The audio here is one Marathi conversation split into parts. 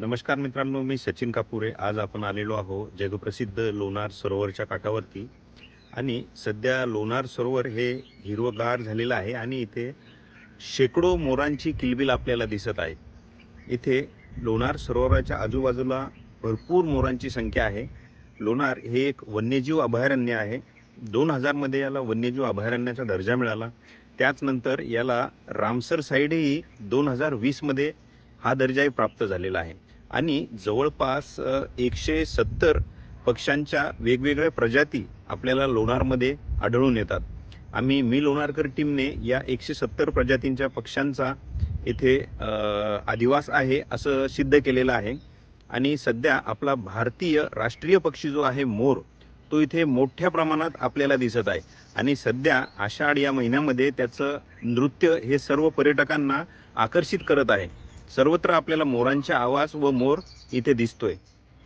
नमस्कार मित्रांनो मी सचिन कापुरे. आज आपण आलेलो आहो जगप्रसिद्ध लोणार सरोवरच्या काठावरती. आणि सध्या लोणार सरोवर हे हिरवगार झालेलं आहे आणि इथे शेकडो मोरांची किलबिल आपल्याला दिसत आहे. इथे लोणार सरोवराच्या आजूबाजूला भरपूर मोरांची संख्या आहे. लोणार हे एक वन्यजीव अभयारण्य आहे. दोन हजारमध्ये याला वन्यजीव अभयारण्याचा दर्जा मिळाला. त्याचनंतर याला रामसर साईडही दोन हजार वीसमध्ये हा दर्जाही प्राप्त झालेला आहे. आणि जवळपास एकशे सत्तर पक्ष्यांच्या वेगवेगळ्या प्रजाती आपल्याला लोणारमध्ये आढळून येतात. आम्ही मी लोणारकर टीमने या एकशे सत्तर प्रजातींच्या पक्ष्यांचा इथे आदिवास अधिवास आहे असं सिद्ध केलेलं आहे. आणि सध्या आपला भारतीय राष्ट्रीय पक्षी जो आहे मोर तो इथे मोठ्या प्रमाणात आपल्याला दिसत आहे. आणि सध्या आषाढ या महिन्यामध्ये त्याचं नृत्य हे सर्व पर्यटकांना आकर्षित करत आहे. सर्वत्र आपल्याला मोरांचा आवाज व मोर इथे दिसतोय.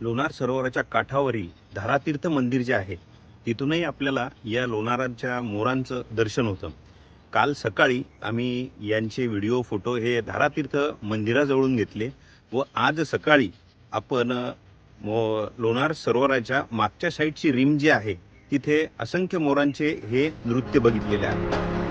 लोणार सरोवराच्या काठावरील धारातीर्थ मंदिर जे आहे तिथूनही आपल्याला या लोणाराच्या मोरांचं दर्शन होतं. काल सकाळी आम्ही यांचे व्हिडिओ फोटो हे धारातीर्थ मंदिराजवळून घेतले व आज सकाळी आपण मो लोणार सरोवराच्या मागच्या साईडची रिम जी आहे तिथे असंख्य मोरांचे हे नृत्य बघितलेले आहे.